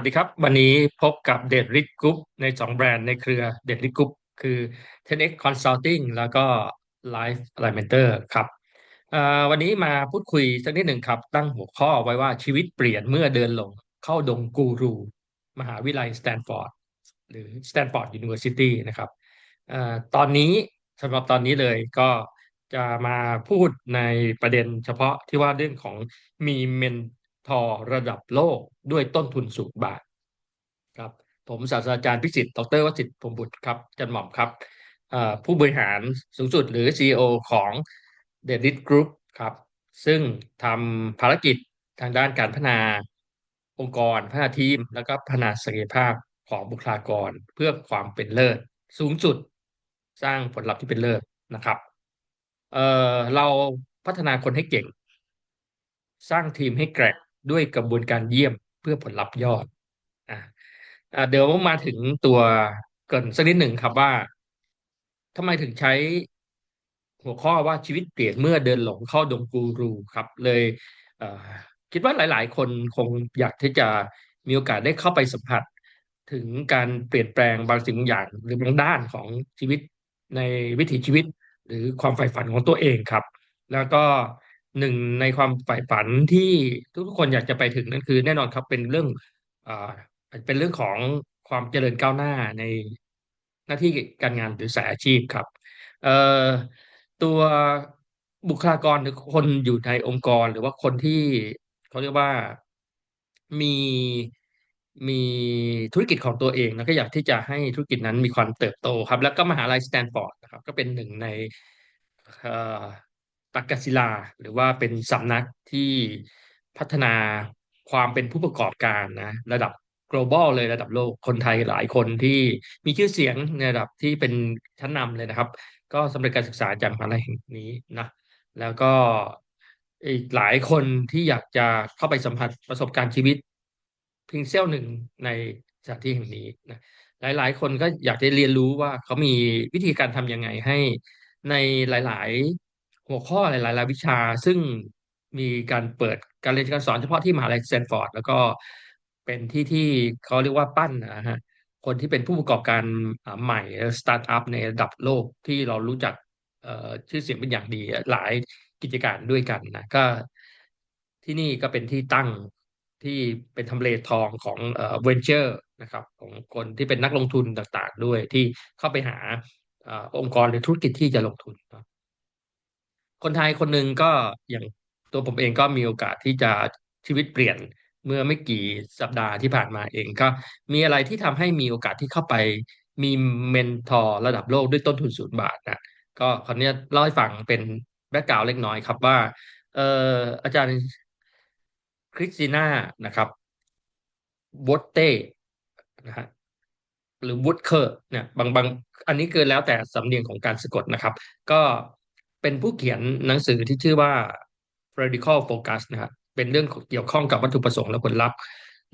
วัสดีครับ วันนี้พบกับเดดริกกรุ๊ปในสองแบรนด์ในเครือเดดริกกรุ๊ปคือ 10x Consulting แล้วก็ Life Alimenter ครับวันนี้มาพูดคุยสักนิดหนึ่งครับ ตั้งหัวข้อไว้ว่าชีวิตเปลี่ยนเมื่อเดินลงเข้าดงกูรู มหาวิทยาลัยสแตนฟอร์ดหรือสแตนฟอร์ดยูนิเวอร์ซิตี้นะครับตอนนี้สำหรับตอนนี้เลยก็จะมาพูดในประเด็นเฉพาะที่ว่าเรื่องของมีเมน ทอระดับโลกด้วยต้นทุนสูงบาทครับผมศาสตราจารย์พิสิทธิ์ดรวสิทธิ์พงบุตรครับจันหม่อมครับผู้บริหารสูงสุดหรือ CEO ของ d e d i t Group ครับซึ่งทำภารกิจทางด้านการพัฒนาองค์กร พัฒนาทีม แล้วก็พัฒนาศักยภาพของบุคลากรเพื่อความเป็นเลิศ สูงสุดสร้างผลลัพธ์ที่เป็นเลิศนะครับเเราพัฒนาคนให้เก่ง สร้างทีมให้แกร่ง ด้วยกระบวนการเยี่ยมเพื่อผลลัพธ์ยอดอ่าเดี๋ยวมาถึงตัวเกินสักนิดหนึ่งครับว่าทำไมถึงใช้หัวข้อว่าชีวิตเปลี่ยนเมื่อเดินหลงเข้าดงกูรูครับ เลยคิดว่าหลาย ๆ คนคงอยากที่จะมีโอกาสได้เข้าไปสัมผัส ถึงการเปลี่ยนแปลงบางสิ่งบางอย่าง หรือบางด้านของชีวิตในวิถีชีวิต หรือความใฝ่ฝันของตัวเองครับ แล้วก็ หนึ่งในความใฝ่ฝันที่ทุกคนอยากจะไปถึงนั่นคือแน่นอนครับเป็นเรื่องอ่าเป็นเรื่องของความเจริญก้าวหน้าในหน้าที่การงานหรือสายอาชีพครับเอ่อตัวบุคลากรหรือคนอยู่ในองค์กร หรือว่าคนที่เขาเรียกว่ามีมีธุรกิจของตัวเองแล้วก็อยากที่จะให้ธุรกิจนั้นมีความเติบโตครับ แล้วก็มหาลัยสแตนฟอร์ดนะครับ ก็เป็นหนึ่งใน ตักกศิลา หรือว่าเป็นสำนักที่พัฒนาความเป็นผู้ประกอบการนะระดับ global เลยระดับโลกคนไทยหลายคนที่มีชื่อเสียงในระดับที่เป็นชั้นนำเลยนะครับ ก็สำเร็จการศึกษาจากมหาลัยแห่งนี้นะแล้วก็อีกหลายคนที่อยากจะเข้าไปสัมผัสประสบการณ์ชีวิตเพียงเซี่ยวหนึ่งในสถานที่แห่งนี้นะหลายๆ คนก็อยากจะเรียนรู้ว่าเขามีวิธีการทำยังไงให้ในหลายๆ หัวข้อหลาย ๆ วิชา ซึ่งมีการเปิดการเรียนการสอนเฉพาะที่มหาลัยสแตนฟอร์ดแล้วก็เป็นที่ที่เขาเรียกว่าปั้นนะฮะคนที่เป็นผู้ประกอบการใหม่สตาร์ทอัพในระดับโลกที่เรารู้จักชื่อเสียงเป็นอย่างดีหลายกิจการด้วยกันนะก็ที่นี่ก็เป็นที่ตั้งที่เป็นทำเลทองของเวนเจอร์นะครับของคนที่เป็นนักลงทุนต่างๆ ด้วยที่เข้าไปหาองค์กรหรือธุรกิจที่จะลงทุน คนไทยคนหนึ่งก็อย่างตัวผมเองก็มีโอกาสที่จะชีวิตเปลี่ยนเมื่อไม่กี่สัปดาห์ที่ผ่านมาเองก็มีอะไรที่ทำให้มีโอกาสที่เข้าไปมีเมนทอร์ระดับโลกด้วยต้นทุนศูนย์บาทนะก็คนนี้เล่าให้ฟังเป็นแบ็กกราวเล็กน้อยครับว่าเอออาจารย์คริสติน่านะครับวอตเต้นะฮะหรือวูดเคอร์เนี่ยบางบางอันนี้เกินแล้วแต่สำเนียงของการสะกดนะครับ ก็ เป็นผู้เขียนหนังสือที่ชื่อว่า radical focus นะครับเป็นเรื่องเกี่ยวข้องกับวัตถุประสงค์และผลลัพธ์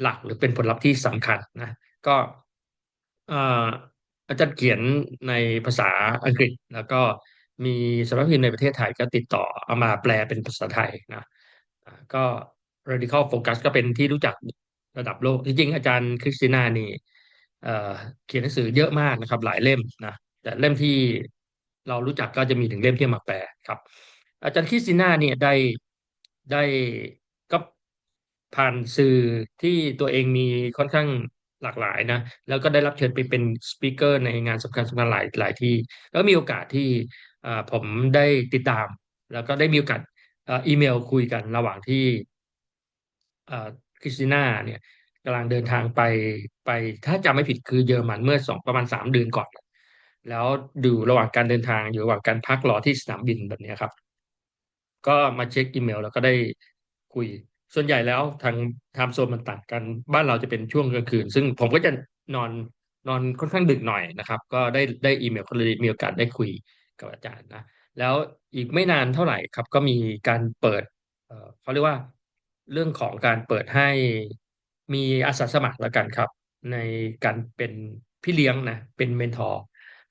หลักหรือเป็นผลลัพธ์ที่สำคัญนะ ก็อาจารย์เขียนในภาษาอังกฤษ แล้วก็มีสำนักพิมพ์ในประเทศไทยก็ติดต่อเอามาแปลเป็นภาษาไทยนะก็ radical focus ก็เป็นที่รู้จักระดับโลกจริงๆอาจารย์คริสติน่านี่เขียนหนังสือเยอะมากนะครับ หลายเล่มนะแต่เล่มที่ เรารู้จักก็จะมีถึงเล่มที่มาแปลครับ อาจารย์คริสติน่าเนี่ยได้ได้ก็ผ่านสื่อที่ตัวเองมีค่อนข้างหลากหลายนะ แล้วก็ได้รับเชิญไปเป็นสปิเกอร์ในงานสำคัญสำคัญหลายหลายที่ แล้วมีโอกาสที่ผมได้ติดตาม แล้วก็ได้มีโอกาสอีเมลคุยกันระหว่างที่คริสติน่าเนี่ยกำลังเดินทางไปไปถ้าจำไม่ผิดคือเยอรมันเมื่อสองประมาณสามเดือนก่อน แล้วดูระหว่างการเดินทางอยู่ระหว่างการพักรอที่สนามบินแบบนี้ครับ ก็มาเช็คอีเมล แล้วก็ได้คุย ส่วนใหญ่แล้วทางไทม์โซนมันต่างกันบ้านเราจะเป็นช่วงกลางคืน ซึ่งผมก็จะนอนนอนค่อนข้างดึกหน่อยนะครับ ก็ได้ได้อีเมลก็เลยมีโอกาสได้คุยกับอาจารย์นะแล้วอีกไม่นานเท่าไหร่ครับ ก็มีการเปิดเขาเรียกว่าเรื่องของการเปิดให้มีอาสาสมัครแล้วกันครับ ในการเป็นพี่เลี้ยงนะเป็นเมนทอร์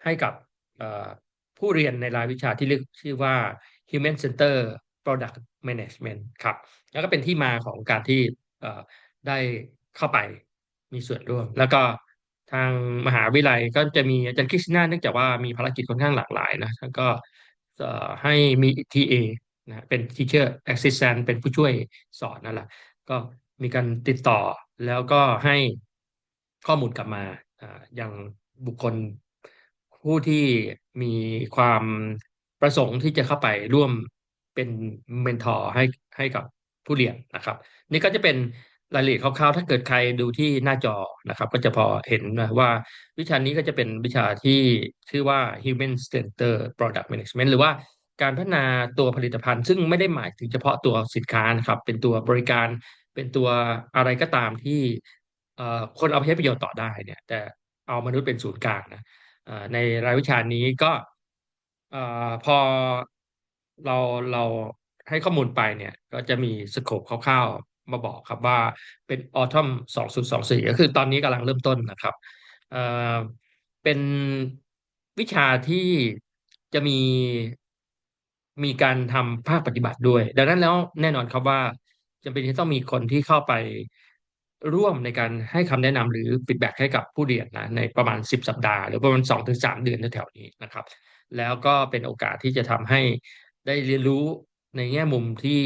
ให้กับผู้เรียนในรายวิชาที่เรียกชื่อว่า Human Center Product Management ครับ แล้วก็เป็นที่มาของการที่ได้เข้าไปมีส่วนร่วม แล้วก็ทางมหาวิทยาลัยก็จะมีอาจารย์คริสติน่าเนื่องจากว่ามีภารกิจค่อนข้างหลากหลายนะท่านก็ให้มี TA นะเป็น Teacher Assistant เป็นผู้ช่วยสอนนั่นแหละก็มีการติดต่อแล้วก็ให้ข้อมูลกลับมาอย่างบุคคล ผู้ที่มีความประสงค์ที่จะเข้าไปร่วมเป็นเมนทอร์ให้ให้กับผู้เรียนนะครับ นี่ก็จะเป็นรายละเอียดคร่าวๆ ถ้าเกิดใครดูที่หน้าจอนะครับ ก็จะพอเห็นว่าวิชานี้ก็จะเป็นวิชาที่ชื่อว่า Human Center Product Management หรือว่าการพัฒนาตัวผลิตภัณฑ์ ซึ่งไม่ได้หมายถึงเฉพาะตัวสินค้านะครับ เป็นตัวบริการเป็นตัวอะไรก็ตามที่เอ่อคนเอาไปใช้ประโยชน์ต่อได้เนี่ย แต่เอามนุษย์เป็นศูนย์กลางนะ ในรายวิชานี้ก็พอเราเราให้ข้อมูลไปเนี่ยก็จะมีสโคปคร่าวๆมาบอกครับว่าเป็น Autumn 2024 ก็คือตอนนี้กำลังเริ่มต้นนะครับเอ่อเป็นวิชาที่จะมีมีการทำภาคปฏิบัติด้วย ดังนั้นแล้วแน่นอนครับว่าจำเป็นที่ต้องมีคนที่เข้าไป ร่วมในการให้คำแนะนำหรือฟีดแบ็กให้กับผู้เรียนนะในประมาณ 10 สัปดาห์ หรือประมาณ 2-3ถึงเดือนแถวๆนี้นะครับ แล้วก็เป็นโอกาสที่จะทำให้ได้เรียนรู้ในแง่มุมที่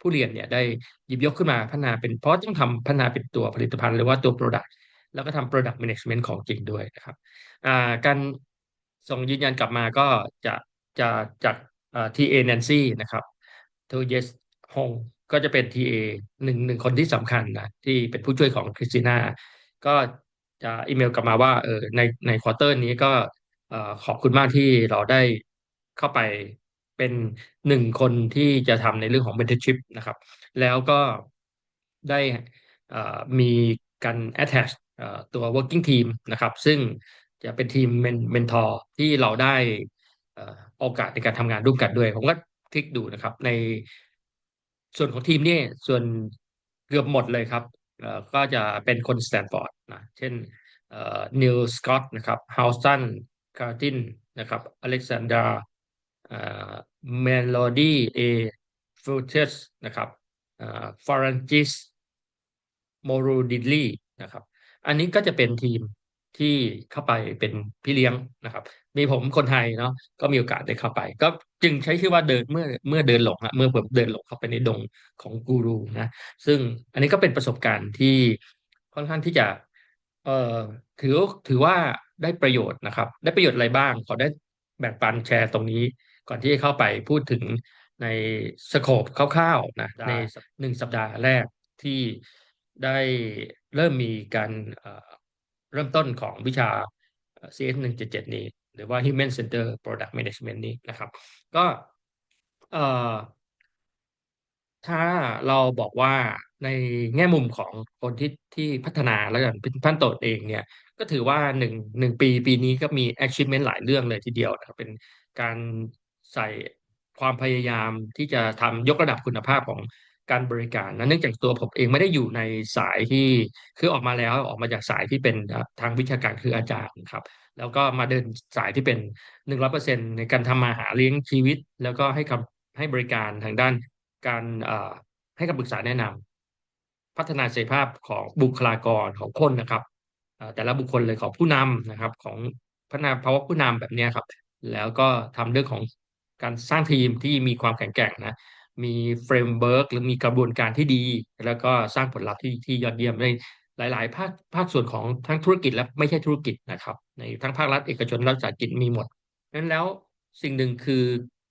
ผู้เรียนเนี่ยได้หยิบยกขึ้นมาพัฒนาเป็นเพราะต้องทำพัฒนาเป็นตัวผลิตภัณฑ์หรือว่าตัว Product แล้วก็ทำ Product Management ของจริงด้วยนะครับการส่งยืนยันกลับมาก็จะจะจากอ่า TA Nancy นะครับ to yes Hong ก็จะเป็น TA หนึ่งหนึ่งคนที่สำคัญนะที่เป็นผู้ช่วยของคริสติน่าก็จะอีเมลกลับมาว่าเออในในควอเตอร์นี้ก็ขอบคุณมากที่เราได้เข้าไปเป็นหนึ่งคนที่จะทำในเรื่องของ mentorship นะครับ แล้วก็ได้มีการ attach ตัว working team นะครับ ซึ่งจะเป็นทีมเมนทอร์ที่เราได้โอกาสในการทำงานร่วมกันด้วย ผมก็คลิกดูนะครับใน ส่วนของทีมนี่ส่วนเกือบหมดเลยครับก็จะเป็นคนสแตนฟอร์ดนะเช่นนิลสกอตนะครับฮาวสันคาร์ตินนะครับอเล็กซานดราเอ่อเมโลดี้เอฟูเทสนะครับฟอรันจิสโมรูดิลลี่นะครับ อันนี้ก็จะเป็นทีมที่เข้าไปเป็นพี่เลี้ยงนะครับ มีผมคนไทยเนาะก็มีโอกาสได้เข้าไป ก็จึงใช้ชื่อว่าเดินเมื่อเมื่อเดินหลงอะเมื่อผมเดินหลงเข้าไปในดงของกูรูนะซึ่งอันนี้ก็เป็นประสบการณ์ที่ค่อนข้างที่จะเอ่อถือถือว่าได้ประโยชน์นะครับ ได้ประโยชน์อะไรบ้าง ขอได้แบ่งปันแชร์ตรงนี้ ก่อนที่จะเข้าไปพูดถึงในสโคปคร่าวๆนะในหนึ่งสัปดาห์แรกที่ได้เริ่มมีการเอ่อเริ่มต้นของวิชา CS 177 นี้ หรือว่า Human Center Product Management นี้นะครับ ก็เอ่อถ้าเราบอกว่าในแง่มุมของคนที่ที่พัฒนาแล้วกันเป็นพันโตดเองเนี่ย ก็ถือว่าหนึ่งหนึ่งปีปีนี้ก็มี achievement หลายเรื่องเลยทีเดียวนะครับเป็นการใส่ความพยายามที่จะทำยกระดับคุณภาพของ การบริการนะเนื่องจากตัวผมเองไม่ได้อยู่ในสายที่คือออกมาแล้วออกมาจากสายที่เป็นทางวิชาการคืออาจารย์ครับ แล้วก็มาเดินสายที่เป็นหนึ่งร้อยเปอร์เซ็นในการทำมาหาเลี้ยงชีวิต แล้วก็ให้คำให้บริการทางด้านการให้คำปรึกษาแนะนำพัฒนาศักยภาพของบุคลากรของคนนะครับแต่ละบุคคลเลยของผู้นำนะครับ ของพัฒนาภาวะผู้นำแบบนี้ครับ แล้วก็ทำเรื่องของการสร้างทีมที่มีความแข็งแกร่งนะ มีเฟรมเวิร์กหรือมีกระบวนการที่ดี แล้วก็สร้างผลลัพธ์ที่ที่ยอดเยี่ยมในหลาย ๆ ภาคภาคส่วนของทั้งธุรกิจและไม่ใช่ธุรกิจนะครับ ในทั้งภาครัฐเอกชนรัฐสาหกิจมีหมดนั้นแล้วสิ่งหนึ่งคือ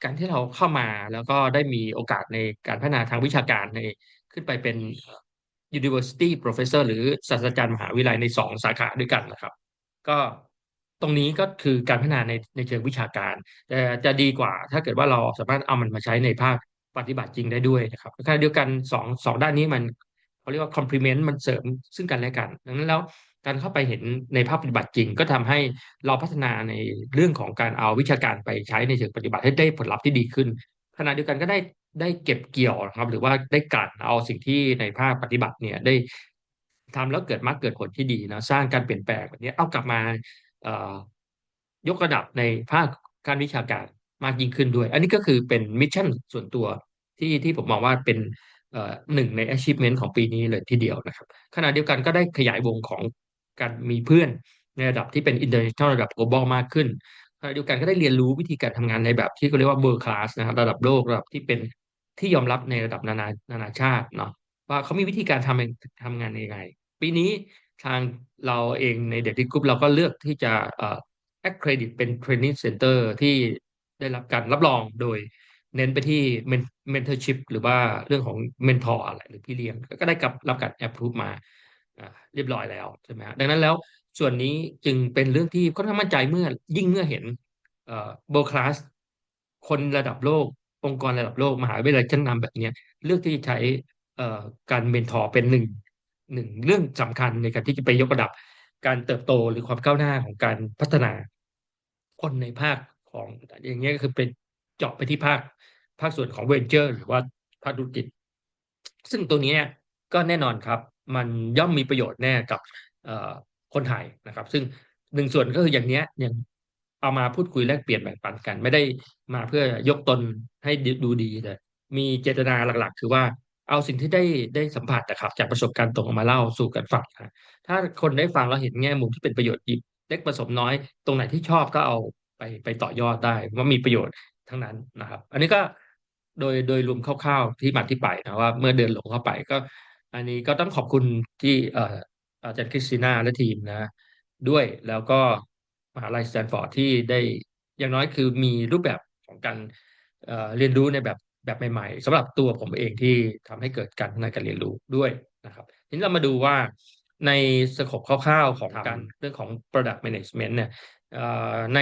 การที่เราเข้ามาแล้วก็ได้มีโอกาสในการพัฒนาทางวิชาการในขึ้นไปเป็น University Professor หรือศาสตราจารย์มหาวิทยาลัยในสองสาขาด้วยกันนะครับ ก็ตรงนี้ก็คือการพัฒนาในในเชิงวิชาการ แต่จะดีกว่าถ้าเกิดว่าเราสามารถเอามันมาใช้ในภาค ปฏิบัติจริงได้ด้วยนะครับขณะเดียวกันสองสองด้านนี้มันเขาเรียกว่า complement มันเสริมซึ่งกันและกัน ดังนั้นแล้วการเข้าไปเห็นในภาคปฏิบัติจริง ก็ทำให้เราพัฒนาในเรื่องของการเอาวิชาการไปใช้ในเชิงปฏิบัติให้ได้ผลลัพธ์ที่ดีขึ้นขณะเดียวกันก็ได้ได้เก็บเกี่ยวนะครับ หรือว่าได้กลั่นเอาสิ่งที่ในภาคปฏิบัติเนี่ยได้ทำแล้วเกิดมากเกิดผลที่ดีนะสร้างการเปลี่ยนแปลงแบบนี้เอากลับมายกระดับในภาคการวิชาการมากยิ่งขึ้นด้วย อันนี้ก็คือเป็นมิชชั่นส่วนตัว ที่ที่ผมมองว่าเป็นหนึ่งใน achievement ของปีนี้เลยทีเดียวนะครับขณะเดียวกันก็ได้ขยายวงของการมีเพื่อนในระดับที่เป็น international ระดับ global มากขึ้นขณะเดียวกันก็ได้เรียนรู้วิธีการทำงานในแบบที่เขาเรียกว่า world class นะครับระดับโลกระดับที่เป็นที่ยอมรับในระดับนานานานาชาติเนาะว่าเขามีวิธีการทำทำงานยังไง ปีนี้ทางเราเองในเด็กที่กรุ๊ปเราก็เลือกที่จะเอ่อ accredit เป็น training center ที่ได้รับการรับรองโดย เน้นไปที่ mentorship หรือว่าเรื่องของ mentor อะไรหรือพี่เลี้ยง ก็ได้กับรับการ approve มาเรียบร้อยแล้วใช่ไหมดังนั้นแล้วส่วนนี้จึงเป็นเรื่องที่ค่อนข้างมั่นใจเมื่อยิ่งเมื่อเห็นเอ่อ world class คนระดับโลก องค์กรระดับโลก มหาวิทยาลัยชั้นนำแบบนี้เลือกที่จะใช้การเมนทอร์เป็นหนึ่งหนึ่งเรื่องสำคัญในการที่จะไปยกระดับการเติบโตหรือความก้าวหน้าของการพัฒนาคนในภาคของอย่างเงี้ยก็คือเป็น เจาะไปที่ภาคภาคส่วนของเวนเจอร์ หรือว่าภาคธุรกิจ ซึ่งตัวนี้ก็แน่นอนครับ มันย่อมมีประโยชน์แน่กับคนไทยนะครับ ซึ่งหนึ่งส่วนก็คืออย่างเนี้ยอย่างเอามาพูดคุยแลกเปลี่ยนแบ่งปันกัน ไม่ได้มาเพื่อยกตนให้ดูดีแต่มีเจตนาหลักๆ คือว่าเอาสิ่งที่ได้ได้สัมผัสนะครับ จากประสบการณ์ตรงออกมาเล่าสู่กันฟังนะถ้าคนได้ฟังแล้วเห็นแง่มุมที่เป็นประโยชน์หยิบเล็กผสมน้อย ตรงไหนที่ชอบก็เอาไปไปต่อยอดได้ว่ามีประโยชน์ ทั้งนั้นนะครับ อันนี้ก็โดยโดยรวมคร่าวๆที่มาที่ไปนะว่าเมื่อเดินหลงเข้าไปก็ อันนี้ก็ต้องขอบคุณที่เอ่ออาจารย์คริสติน่าและทีมนะ ด้วยแล้วก็มหาลัยสแตนฟอร์ดที่ได้อย่างน้อยคือมีรูปแบบของการเอ่อเรียนรู้ในแบบแบบใหม่ๆสำหรับตัวผมเองที่ทำให้เกิดการพัฒนาการเรียนรู้ด้วยนะครับทีนี้เรามาดูว่าในสโคปคร่าวๆของการเรื่องของ product management เนี่ยใน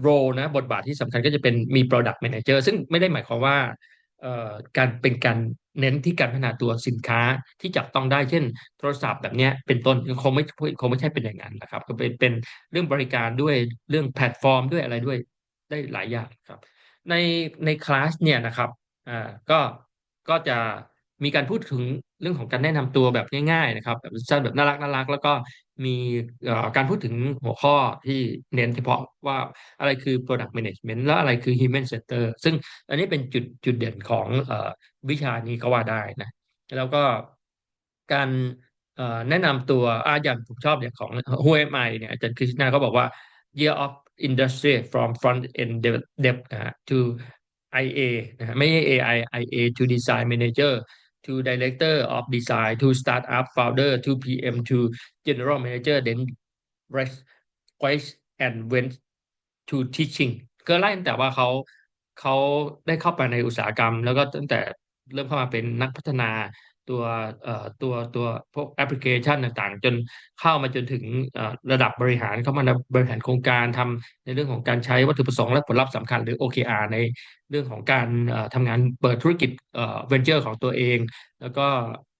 โรนะบทบาทที่สำคัญก็จะเป็นมี product manager ซึ่งไม่ได้หมายความว่าการเป็นการเน้นที่การพัฒนาตัวสินค้าที่จับต้องได้เช่น โทรศัพท์แบบนี้เป็นต้นคงไม่คงไม่ใช่เป็นอย่างนั้นนะครับ ก็เป็นเป็นเรื่องบริการด้วยเรื่องแพลตฟอร์มด้วยอะไรด้วยได้หลายอย่างครับ ในในคลาสเนี่ยนะครับอ่าก็ก็จะมีการพูดถึง เรื่องของการแนะนำตัวแบบง่ายๆนะครับแบบสั้นแบบน่ารักน่ารักแล้วก็มีการพูดถึงหัวข้อที่เน้นเฉพาะว่าอะไรคือ product management แล้วอะไรคือ human center ซึ่งอันนี้เป็นจุดจุดเด่นของวิชานี้ก็ว่าได้นะแล้วก็การแนะนำตัวอาอย่างผมชอบอย่างของ Who am I เนี่ยอาจารย์คริสตินาเขาบอกว่า year of industry from front end dev นะฮะ to IA นะฮะไม่ใช่ AI IA to design manager to director of design to startup founder to PM to general manager then request and went to teaching ก็ไล่ตั้งแต่ว่าเขาเขาได้เข้าไปในอุตสาหกรรม แล้วก็ตั้งแต่เริ่มเข้ามาเป็นนักพัฒนา ตัวเอ่อตัวตัวพวกแอปพลิเคชันต่างๆ จนเข้ามาจนถึงระดับบริหารเข้ามาบริหารโครงการทำในเรื่องของการใช้วัตถุประสงค์และผลลัพธ์สำคัญหรือ OKR ในเรื่องของการทำงานเปิดธุรกิจเวนเจอร์ของตัวเอง แล้วก็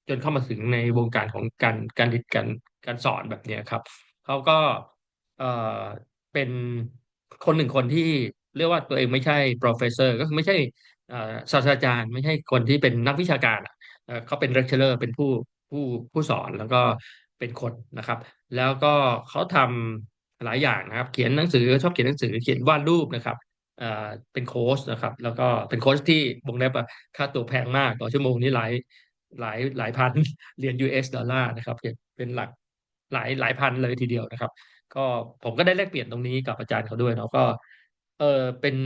จนเข้ามาถึงในวงการของการการการการสอนแบบนี้ครับเขาก็เป็นคนหนึ่งคนที่เรียกว่าตัวเองไม่ใช่ professor ก็คือไม่ใช่ศาสตราจารย์ ไม่ใช่คนที่เป็นนักวิชาการ เขาเป็น lecturer เป็นผู้ผู้ผู้สอนแล้วก็เป็นคนนะครับ แล้วก็เขาทำหลายอย่างนะครับ เขียนหนังสือชอบเขียนหนังสือเขียนวาดรูปนะครับเป็นโค้ชนะครับ แล้วก็เป็นโค้ชที่บงเล็บค่าตัวแพงมากต่อชั่วโมงนี้หลายหลายหลายพันเหรียญ US ดอลลาร์นะครับเป็นหลักหลายหลายพันเลยทีเดียวนะครับ ก็ผมก็ได้แลกเปลี่ยนตรงนี้กับอาจารย์เขาด้วยเนาะก็เออเป็น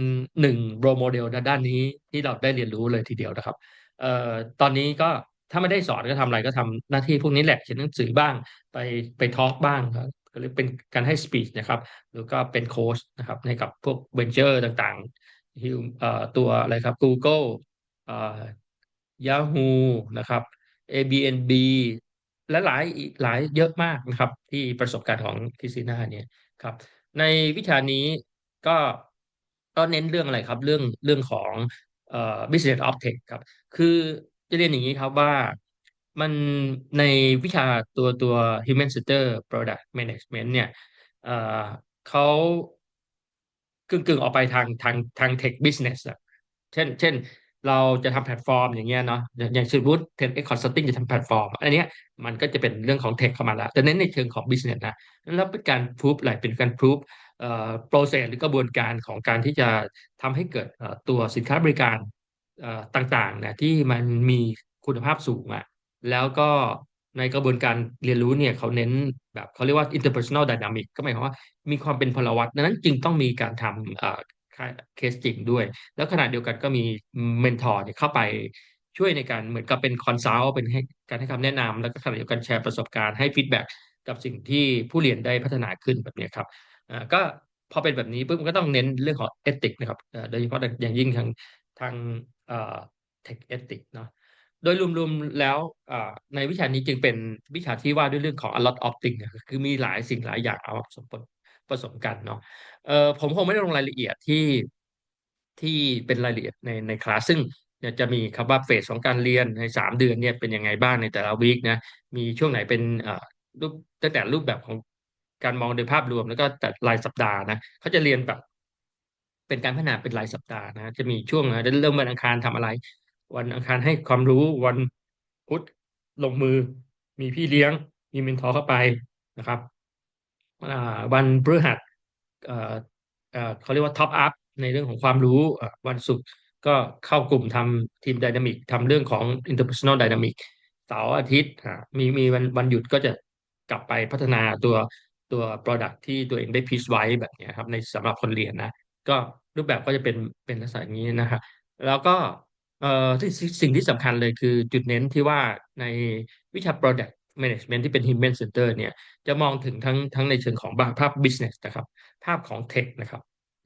หนึ่งโรโมเดลด้านนี้ที่เราได้เรียนรู้เลยทีเดียวนะครับ เอ่อตอนนี้ก็ถ้าไม่ได้สอนก็ทำอะไรก็ทำหน้าที่พวกนี้แหละเขียนหนังสือบ้าง ไปไปทอล์กบ้างครับก็เรียกเป็นการให้สปีชนะครับหรือก็เป็นโค้ชนะครับในกับพวกเวนเจอร์ต่างๆฮิวเอ่อตัวอะไรครับ Google เอ่อ Yahoo นะครับ Airbnb และหลายหลายเยอะมากนะครับ ที่ประสบการณ์ของคริสติน่าเนี่ยครับ ในวิชานี้ก็ก็เน้นเรื่องอะไรครับ เรื่องเรื่องของ เอ่อ business of tech ครับ คือจะเรียนอย่างนี้ครับว่ามันในวิชาตัวตัว human center product management เนี่ยเอ่อเขากึ่งๆ ออกไปทางทางทาง tech business อะเช่น เช่น เราจะทำแพลตฟอร์มอย่างเงี้ยเนาะอย่างสมมติเทนเอ็กคอนซัลทิงจะทำแพลตฟอร์ม อันเนี้ยมันก็จะเป็นเรื่องของเทคเข้ามาแล้วแต่เน้นในเชิงของบิสเนสนะแล้วเป็นการพูฟอะไรเป็นการพูฟเอ่อโปรเซสหรือกระบวนการของการที่จะทำให้เกิดตัวสินค้าบริการเอ่อต่างๆเนี่ยที่มันมีคุณภาพสูงอะแล้วก็ในกระบวนการเรียนรู้เนี่ยเขาเน้นแบบเขาเรียกว่า interpersonal dynamic ก็หมายความว่ามีความเป็นพลวัตดังนั้นจึงต้องมีการทำ เอ่อเคสจริงด้วย แล้วขณะเดียวกันก็มีเมนทอร์เนี่ยเข้าไปช่วยในการเหมือนกับเป็นคอนซัลท์เป็นให้การให้คำแนะนำแล้วก็ขณะเดียวกันแชร์ประสบการณ์ให้ฟีดแบ็กกับสิ่งที่ผู้เรียนได้พัฒนาขึ้นแบบนี้ครับก็พอเป็นแบบนี้ปุ๊บมันก็ต้องเน้นเรื่องของเอติกนะครับโดยเฉพาะอย่างยิ่งทางทางเอทคเอติกเนาะโดยรวมๆแล้วในวิชานี้จึงเป็นวิชาที่ว่าด้วยเรื่องของ a lot of things คือมีหลายสิ่งหลายอย่างเอามาผสม ผสมกันเนาะเออผมคงไม่ได้ลงรายละเอียดที่ที่เป็นรายละเอียดในในคลาสซึ่งเนี่ยจะมีคำว่าเฟสของการเรียนในสามเดือนเนี่ยเป็นยังไงบ้างในแต่ละวีคนะมีช่วงไหนเป็นเอ่อรูปตั้งแต่รูปแบบของการมองโดยภาพรวมแล้วก็แต่รายสัปดาห์นะเขาจะเรียนแบบเป็นการพัฒนาเป็นรายสัปดาห์นะจะมีช่วงนะเริ่มวันอังคารทำอะไร วันอังคารให้ความรู้วันพุธลงมือ มีพี่เลี้ยง มีเมนทอร์เข้าไปนะครับ วันพฤหัสเขาเรียกว่าท็อปอัพในเรื่องของความรู้วันศุกร์ก็เข้ากลุ่มทำทีมไดนามิกทำเรื่องของ interpersonal dynamic เสาร์อาทิตย์มีมีวันวันหยุดก็จะกลับไปพัฒนาตัวตัว product ที่ตัวเองได้พิชไว้แบบนี้ครับในสำหรับคนเรียนนะ ก็รูปแบบก็จะเป็นเป็นลักษณะนี้นะครับแล้วก็เอ่อที่สิ่งสิ่งที่สำคัญเลยคือจุดเน้นที่ว่าในวิชา Product Management ที่เป็น Human Center เนี่ยจะมองถึงทั้งทั้งในเชิงของภาพ Business นะครับ ภาพของ Tech นะครับ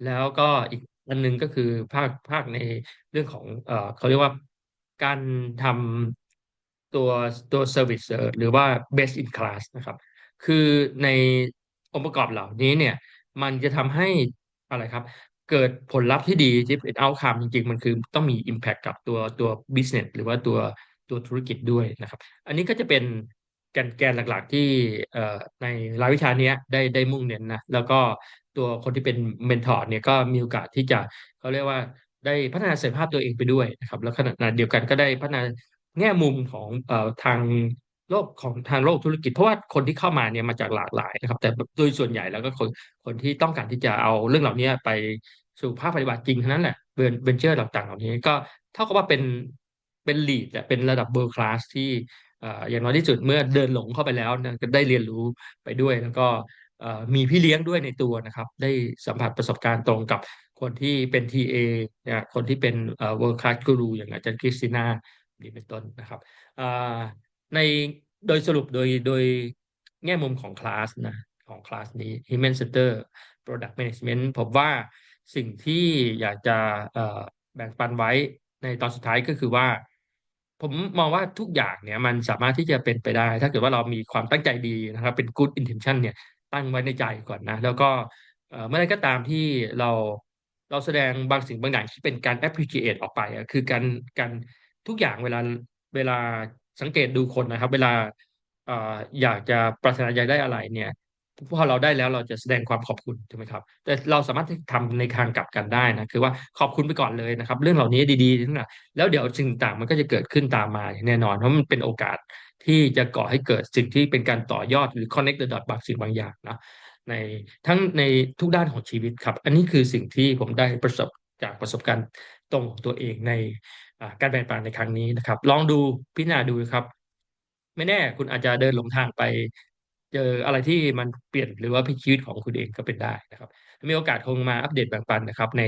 แล้วก็อีกอันหนึงก็คือภาคภาคในเรื่องของเอ่อเขาเรียกว่าการทำตัวตัว Service หรือว่า Best in Class นะครับ คือในองค์ประกอบเหล่านี้เนี่ยมันจะทำให้อะไรครับเกิดผลลัพธ์ที่ดีที่เป็น outcome จริงๆ มันคือต้องมี impact กับตัวตัว business หรือว่าตัวตัวธุรกิจด้วยนะครับ อันนี้ก็จะเป็น แกนแกนหลัก ๆ ที่ในรายวิชานี้ได้ได้มุ่งเน้นนะแล้วก็ตัวคนที่เป็นเมนทอร์เนี่ยก็มีโอกาสที่จะเขาเรียกว่าได้พัฒนาศักยภาพตัวเองไปด้วยนะครับ แล้วขณะเดียวกันก็ได้พัฒนาแง่มุมของอทางโลกของทางโลกธุรกิจเพราะว่าคนที่เข้ามาเนี่ยมาจากหลากหลายนะครับ แต่โดยส่วนใหญ่แล้วก็คนคนที่ต้องการที่จะเอาเรื่องเหล่านี้ไปสู่ภาคปฏิบัติจริงเท่านั้นแหละเวนเวนเจอร์ต่างๆเหล่านี้ก็เท่ากับว่าเป็นเป็นลีดเป็นระดับเบอร์คลาสที่ อย่างน้อยที่สุดเมื่อเดินหลงเข้าไปแล้วนะก็ได้เรียนรู้ไปด้วย แล้วก็มีพี่เลี้ยงด้วยในตัวนะครับ ได้สัมผัสประสบการณ์ตรงกับคนที่เป็น TA นะคนที่เป็นเอ่อ world class guru อย่างอาจารย์คริสติน่านี่เป็นต้นนะครับในโดยสรุปโดยโดยแง่มุมของคลาสนะของคลาสนี้ Human Center Product Management ผมว่าสิ่งที่อยากจะแบ่งปันไว้ในตอนสุดท้ายก็คือว่า ผมมองว่าทุกอย่างเนี่ยมันสามารถที่จะเป็นไปได้ ถ้าเกิดว่าเรามีความตั้งใจดีนะครับ เป็น good intention เนี่ยตั้งไว้ในใจก่อนนะ แล้วก็เมื่อไรก็ตามที่เราเราแสดงบางสิ่งบางอย่างที่เป็นการ appreciate ออกไปคือการการทุกอย่างเวลาเวลาสังเกตดูคนนะครับ เวลาอออยากจะปรารถนาอยากได้อะไรเนี่ย พอเราได้แล้วเราจะแสดงความขอบคุณถูกไหมครับ แต่เราสามารถทำในทางกลับกันได้นะคือว่าขอบคุณไปก่อนเลยนะครับ เรื่องเหล่านี้ดีๆทั้งนั้นแล้วเดี๋ยวสิ่งต่างมันก็จะเกิดขึ้นตามมาแน่นอนเพราะมันเป็นโอกาสที่จะก่อให้เกิดสิ่งที่เป็นการต่อยอดหรือ connect the dot บางสิ่งบางอย่างนะในทั้งในทุกด้านของชีวิตครับ อันนี้คือสิ่งที่ผมได้ประสบจากประสบการณ์ตรงของตัวเองในอ่าการแบ่งปันในครั้งนี้นะครับ ลองดูพิจารณาดูครับ ไม่แน่คุณอาจจะเดินหลงทางไป เจออะไรที่มันเปลี่ยนหรือว่าพิชีวิตของคุณเองก็เป็นได้นะครับ มีโอกาสคงมาอัปเดตแบ่งปันนะครับ ใน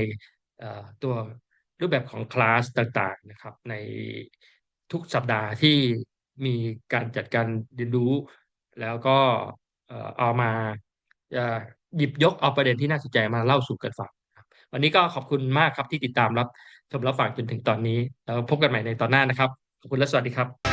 ตัวรูปแบบของคลาสต่างๆนะครับ ในทุกสัปดาห์ที่มีการจัดการเรียนรู้ แล้วก็เอามาหยิบยกเอาประเด็นที่น่าสนใจมาเล่าสู่กันฟังวันนี้ก็ขอบคุณมากครับที่ติดตามรับชมรับฟังจนถึงตอนนี้แล้วพบกันใหม่ในตอนหน้านะครับ ขอบคุณและสวัสดีครับ